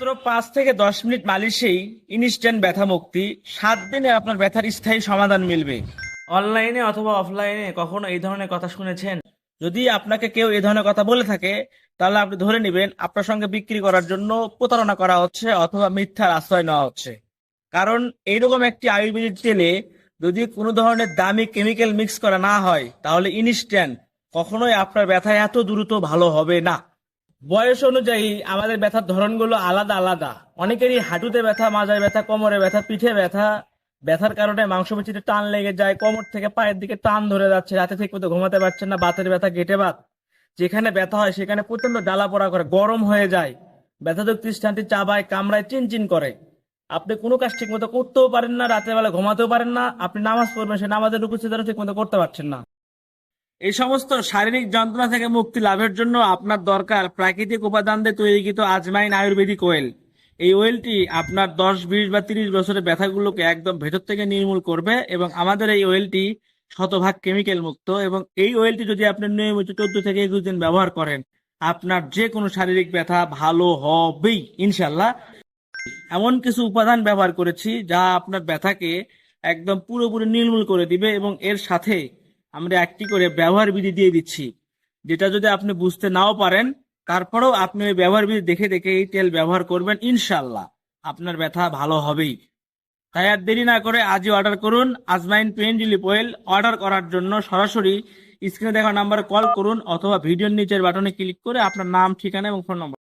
মাত্র পাঁচ থেকে দশ মিনিট মালিশেই ইনস্ট্যান্ট ব্যথা মুক্তি। সাত দিনে আপনার ব্যথার স্থায়ী সমাধান মিলবে। অনলাইনে অথবা অফলাইনে কখনো এই ধরনের কথা শুনেছেন? যদি আপনাকে কেউ এই ধরনের কথা বলে থাকে তাহলে আপনি ধরে নেবেন আপনার সঙ্গে বিক্রি করার জন্য প্রতারণা করা হচ্ছে অথবা মিথ্যার আশ্রয় নেওয়া হচ্ছে। কারণ এইরকম একটি আয়ুর্বেদিক তেলে যদি কোনো ধরনের দামি কেমিক্যাল মিক্স করা না হয় তাহলে ইনস্ট্যান্ট কখনোই আপনার ব্যথা এত দ্রুত ভালো হবে না। বয়স অনুযায়ী আমাদের ব্যথার ধরনগুলো আলাদা আলাদা। অনেকেরই হাঁটুতে ব্যথা, মাজায় ব্যথা, কোমরে ব্যথা, পিঠে ব্যথা। ব্যথার কারণে মাংসপেশিতে টান লেগে যায়, কোমর থেকে পায়ের দিকে টান ধরে যাচ্ছে, রাতে ঠিক মতো ঘুমাতে পারছেন না, বাতের ব্যথা, গেটে বাত। যেখানে ব্যথা হয় সেখানে প্রচণ্ড ডালা পড়া করে, গরম হয়ে যায়। ব্যথাযুক্ত স্থানটি চাবায়, কামড়ায়, চিনচিন করে। আপনি কোনো কাজ ঠিক মতো করতেও পারেন না, রাতের বেলা ঘুমাতেও পারেন না, আপনি নামাজ পড়বেন, সে নামাজের উপস্থিত ঠিক মতো করতে পারছেন না। এই সমস্ত শারীরিক যন্ত্রণা থেকে মুক্তি লাভের জন্য আপনার দরকার প্রাকৃতিক উপাদান দিয়ে তৈরিকৃত আজমাইন আয়ুর্বেদিক অয়েল এই অয়েলটি আপনার দশ, বিশ বা তিরিশ বছরের ব্যথাগুলোকে একদম ভেতর থেকে নির্মূল করবে এবং আমাদের এই ওয়েলটি শতভাগ কেমিক্যাল মুক্ত এবং এই ওয়েলটি যদি আপনি নিয়মিত চোদ্দ থেকে একুশ দিন ব্যবহার করেন, আপনার যে কোনো শারীরিক ব্যথা ভালো হবেই ইনশাল্লাহ এমন কিছু উপাদান ব্যবহার করেছি যা আপনার ব্যথাকে একদম পুরোপুরি নির্মূল করে দিবে এবং এর সাথে আমরা একটি করে ব্যবহার বিধি দিয়ে দিচ্ছি। যেটা যদি আপনি বুঝতে নাও পারেন, তারপরেও আপনি ওই ব্যবহার বিধি দেখে দেখে এই তেল ব্যবহার করবেন ইনশাল্লাহ আপনার ব্যথা ভালো হবেই। তাই আর দেরি না করে আজই অর্ডার করুন, আজমাইন পেন রিলিফ অয়েল অর্ডার করার জন্য সরাসরি স্ক্রিনে দেখা নাম্বারে কল করুন অথবা ভিডিওর নিচের বাটনে ক্লিক করে আপনার নাম, ঠিকানা এবং ফোন নম্বর